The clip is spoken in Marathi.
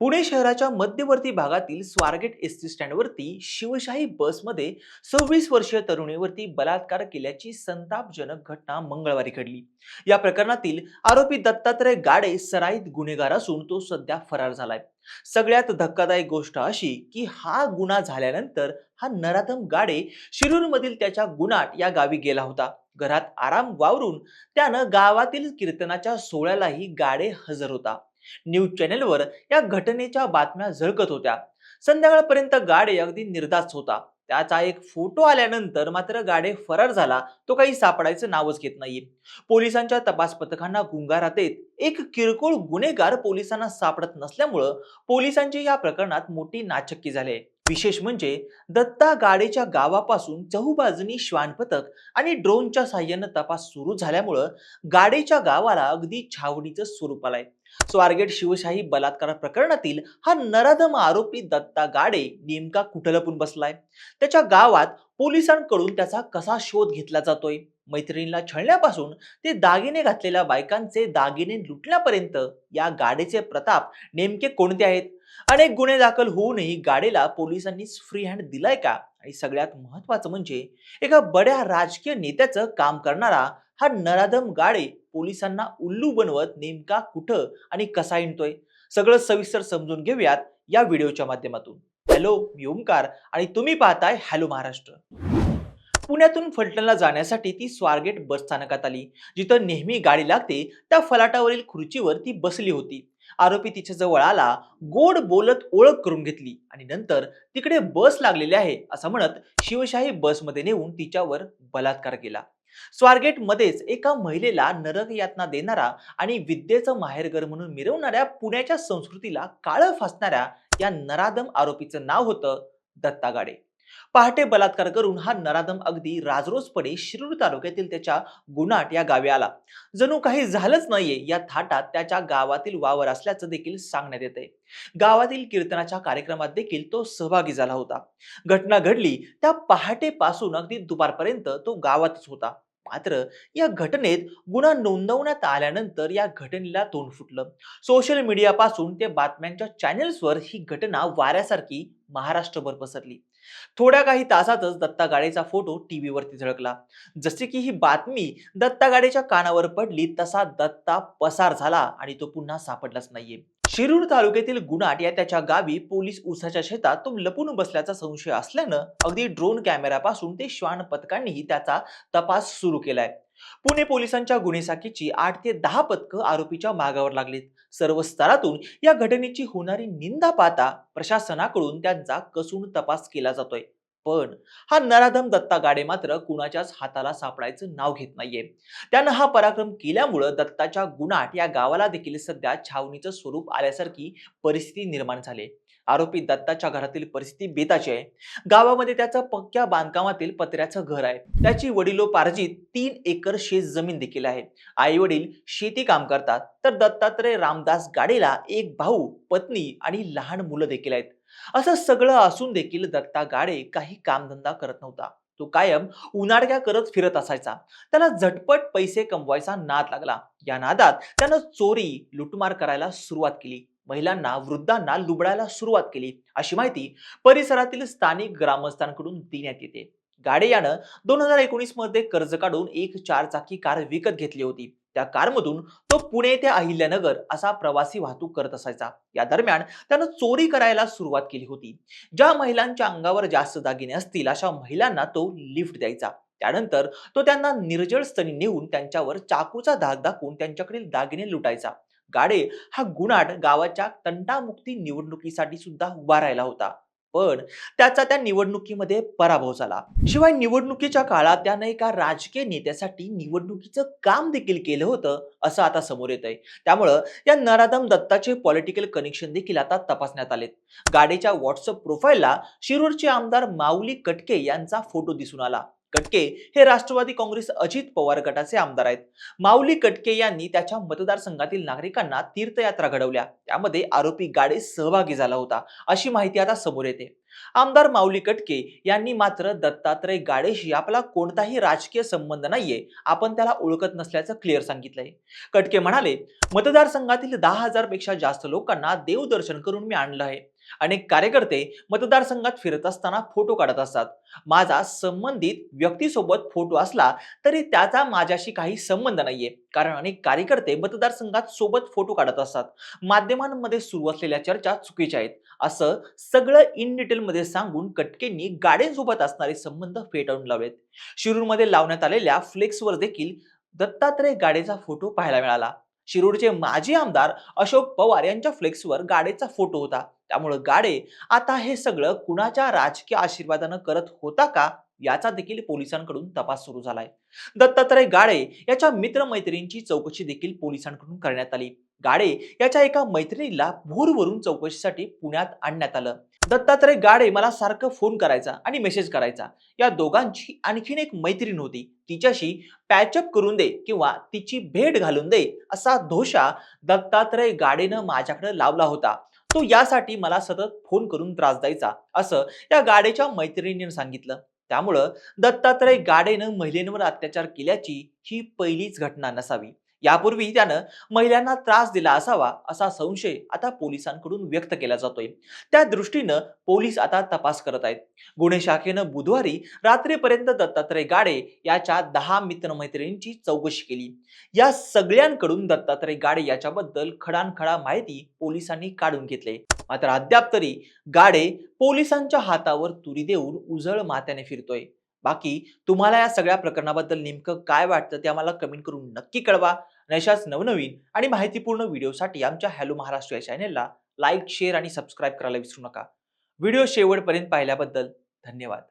पुणे शहराच्या मध्यवर्ती भागातील स्वारगेट एस टी स्टँडवरती शिवशाही बसमध्ये सव्वीस वर्षीय तरुणीवरती बलात्कार केल्याची संतापजनक घटना मंगळवारी घडली. या प्रकरणातील आरोपी दत्तात्रय गाडे सराईत गुन्हेगार असून तो सध्या फरार झालाय. सगळ्यात धक्कादायक गोष्ट अशी की हा गुन्हा झाल्यानंतर हा नराधम गाडे शिरूरमधील त्याच्या गुणाट या गावी गेला होता. घरात आराम वावरून त्यानं गावातील कीर्तनाच्या सोहळ्यालाही गाडे हजर होता. न्यूज चॅनेलवर या घटनेच्या बातम्या झळकत होत्या. संध्याकाळपर्यंत गाडे अगदी निर्धास्त होता. त्याचा एक फोटो आल्यानंतर मात्र गाडे फरार झाला. तो काही सापडायचं नावच घेत नाहीये पोलिसांच्या तपास पथकांना गुंगारात येत एक किरकोळ गुन्हेगार पोलिसांना सापडत नसल्यामुळं पोलिसांची या प्रकरणात मोठी नाचक्की झाली आहे. विशेष म्हणजे दत्ता गाडेच्या गावापासून चहूबाजूनी श्वान पथक आणि ड्रोनच्या साह्यानं तपास सुरू झाल्यामुळं गाडेच्या गावाला अगदी छावणीचं स्वरूप आलंय. स्वारगेट शिवशाही बलात्कार प्रकरणातील हा नराधम आरोपी दत्ता गाडे नेमका कुठं लपून बसलाय? त्याच्या गावात पोलिसांकडून त्याचा कसा शोध घेतला जातोय? मैत्रिणीला छळण्यापासून ते दागिने घातलेल्या बायकांचे दागिने लुटण्यापर्यंत या गाडेचे प्रताप नेमके कोणते आहेत? अनेक गुन्हे दाखल होऊनही गाडेला पोलिसांनीच फ्री हँड दिलाय का? आणि सगळ्यात महत्वाचं म्हणजे एका बड्या राजकीय नेत्याचं काम करणारा हा नराधम गाडे पोलिसांना उल्लू बनवत नेमका कुठं आणि कसा हिंडतोय? सगळं सविस्तर समजून घेऊयात या व्हिडिओच्या माध्यमातून. हॅलो मी ओमकार आणि तुम्ही पाहताय हॅलो महाराष्ट्र पुण्यातून फलटणला जाण्यासाठी ती स्वारगेट बस स्थानकात आली. जिथं नेहमी गाडी लागते त्या फलाटावरील खुर्चीवर ती बसली होती. आरोपी तिच्या जवळ आला गोड बोलत ओळख करून घेतली आणि नंतर तिकडे बस लागलेली आहे असं म्हणत शिवशाही बसमध्ये नेऊन तिच्यावर बलात्कार केला. स्वारगेट मध्येच एका महिलेला नरक यातना देणारा आणि विद्येचं माहेरघर म्हणून मिरवणाऱ्या पुण्याच्या संस्कृतीला काळं फासणाऱ्या या नरादम आरोपीचं नाव होतं दत्ता गाडे पहाटे बलात्कार करून हा नराधम अगदी राजरोसपणे शिरूर तालुक्यातील त्याच्या गुणाट या गावी आला. जणू काही झालंच नाहीये या थाटात त्याच्या गावातील वावर असल्याचं देखील सांगण्यात येते गावातील कीर्तनाच्या कार्यक्रमात देखील तो सहभागी झाला होता. घटना घडली त्या पहाटेपासून अगदी दुपारपर्यंत तो गावातच होता. मात्र या घटनेत गुन्हा नोंदवण्यात आल्यानंतर या घटनेला तोंड फुटलं. सोशल मीडियापासून ते बातम्यांच्या चॅनेल्सवर ही घटना वाऱ्यासारखी महाराष्ट्रभर पसरली. थोड्या काही तासातच दत्ता गाडेचा फोटो टीव्हीवरती झळकला. जसे की ही बातमी दत्ता गाडेच्या कानावर पडली तसा दत्ता पसार झाला आणि तो पुन्हा सापडलाच नाहीये. शिरूर तालुक्यातील गुणाट या त्याच्या गावी पोलीस उसाच्या शेतात तो लपून बसल्याचा संशय असल्यानं अगदी ड्रोन कॅमेऱ्यापासून ते श्वान पथकांनीही त्याचा तपास सुरू केलाय. पुणे पोलिसांच्या गुन्हे शाखेची आठ ते दहा पथकं आरोपीच्या मागावर लागलीत. सर्व स्तरातून या घटनेची होणारी निंदा पाहता प्रशासनाकडून त्यांचा कसून तपास केला जातोय. पण हा नराधम दत्ता गाडे मात्र कुणाच्याच हाताला सापडायचं नाव घेत नाहीये. त्यानं हा पराक्रम केल्यामुळं दत्ताच्या गुणाट या गावाला देखील सध्या छावणीचं स्वरूप आल्यासारखी परिस्थिती निर्माण झाली आरोपी दत्ताच्या घरातील परिस्थिती बेताची आहे. गावामध्ये त्याचं पक्क्या बांधकामातील पत्र्याचं घर आहे. त्याची वडिलोपार्जित तीन एकर शेत जमीन देखील आहे. आई वडील शेती काम करतात. तर दत्तात्रय रामदास गाडेला एक भाऊ पत्नी आणि लहान मुलं देखील आहेत. असं सगळं असून देखील दत्ता गाडे काही कामधंदा करत नव्हता. तो कायम उन्हाडक्या करत फिरत असायचा. त्याला झटपट पैसे कमवायचा नाद लागला. या नादात त्यानं चोरी लुटमार करायला सुरुवात केली. महिलांना वृद्धांना लुबडायला सुरुवात केली. अशी माहिती परिसरातील स्थानिक ग्रामस्थांकडून देण्यात येते. गाडे यानं दोन हजार एकोणीसमध्ये कर्ज काढून एक चारचाकी कार विकत घेतली होती. त्या कारमधून तो पुणे ते अहिल्यानगर असा प्रवासी वाहतूक करत असायचा. या दरम्यान त्यानं चोरी करायला सुरुवात केली होती. ज्या महिलांच्या अंगावर जास्त दागिने असतील अशा महिलांना तो लिफ्ट द्यायचा. त्यानंतर तो त्यांना निर्जळ स्थळी नेऊन त्यांच्यावर चाकूचा धाक दाखवून त्यांच्याकडील दागिने लुटायचा. गाडे हा गुणाट गावाच्या तंटामुक्ती निवडणुकीसाठी सुद्धा उभा राहिला होता. पण त्याचा त्या निवडणुकीमध्ये पराभव झाला. शिवाय निवडणुकीच्या काळात त्यानं एका राजकीय नेत्यासाठी निवडणुकीचं काम देखील केलं होतं असं आता समोर येत आहे त्यामुळं या नराधम दत्ताचे पॉलिटिकल कनेक्शन देखील आता तपासण्यात आलेत. गाडेच्या व्हॉट्सअप प्रोफाईलला शिरूरचे आमदार माऊली कटके यांचा फोटो दिसून आला. कटके हे राष्ट्रवादी काँग्रेस अजित पवार गटाचे आमदार आहेत. माऊली कटके यांनी त्याच्या मतदारसंघातील नागरिकांना तीर्थयात्रा घडवल्या. त्यामध्ये आरोपी गाडे सहभागी झाला होता अशी माहिती आता समोर येते. आमदार माऊली कटके यांनी मात्र दत्तात्रय गाडेशी आपला कोणताही राजकीय संबंध नाहीये आपण त्याला ओळखत नसल्याचं क्लिअर सांगितलंय. कटके म्हणाले मतदारसंघातील दहा हजारपेक्षा जास्त लोकांना देवदर्शन करून मी आणलं आहे. अनेक कार्यकर्ते मतदारसंघात फिरत असताना फोटो काढत असतात. माझा संबंधित व्यक्तीसोबत फोटो असला तरी त्याचा माझ्याशी काही संबंध नाहीये. कारण अनेक कार्यकर्ते मतदारसंघात सोबत फोटो काढत असतात. माध्यमांमध्ये सुरू असलेल्या चर्चा चुकीच्या आहेत. असं सगळं इन डिटेलमध्ये सांगून कटकेंनी गाड्यांसोबत असणारे संबंध फेटाळून लावलेत. शिरूरमध्ये लावण्यात आलेल्या फ्लेक्सवर देखील दत्तात्रय गाडेचा फोटो पाहायला मिळाला. शिरूरचे माजी आमदार अशोक पवार यांच्या फ्लेक्सवर गाडेचा फोटो होता. त्यामुळं गाडे आता हे सगळं कुणाच्या राजकीय आशीर्वादानं करत होता का याचा देखील पोलिसांकडून तपास सुरू झालाय. दत्तात्रय गाडे याच्या मित्रमैत्रिणींची चौकशी देखील पोलिसांकडून करण्यात आली. गाडे याच्या एका मैत्रिणीला भोरवरून चौकशीसाठी पुण्यात आणण्यात आलं. दत्तात्रय गाडे मला सारखं फोन करायचा आणि मेसेज करायचा. या दोघांची आणखीन एक मैत्रीण होती. तिच्याशी पॅचअप करून दे किंवा तिची भेट घालून दे असा धोशा दत्तात्रय गाडेनं माझ्याकडे लावला होता. तो यासाठी मला सतत फोन करून त्रास द्यायचा असं या गाडेच्या मैत्रिणीने सांगितलं. त्यामुळं दत्तात्रय गाडेनं महिलेंवर अत्याचार केल्याची ही पहिलीच घटना नसावी. यापूर्वी त्यानं महिलांना त्रास दिला असावा असा संशय आता पोलिसांकडून व्यक्त केला जातोय. त्या दृष्टीनं पोलीस आता तपास करत आहेत. गुन्हे शाखेनं बुधवारी रात्रीपर्यंत दत्तात्रय गाडे याच्या दहा मित्रमैत्रिणींची चौकशी केली. या सगळ्यांकडून दत्तात्रय गाडे याच्याबद्दल खडानखडा माहिती पोलिसांनी काढून घेतले. मात्र अद्याप तरी गाडे पोलिसांच्या हातावर तुरी देऊन उजळ मात्याने फिरतोय. बाकी तुम्हाला या सगळ्या प्रकरणाबद्दल नेमकं काय वाटतं ते आम्हाला कमेंट करून नक्की कळवा. नशाच नवनवीन आणि माहितीपूर्ण व्हिडिओसाठी आमच्या हॅलो महाराष्ट्र या चॅनेलला लाईक शेअर आणि सबस्क्राईब करायला विसरू नका. व्हिडिओ शेवटपर्यंत पाहिल्याबद्दल धन्यवाद.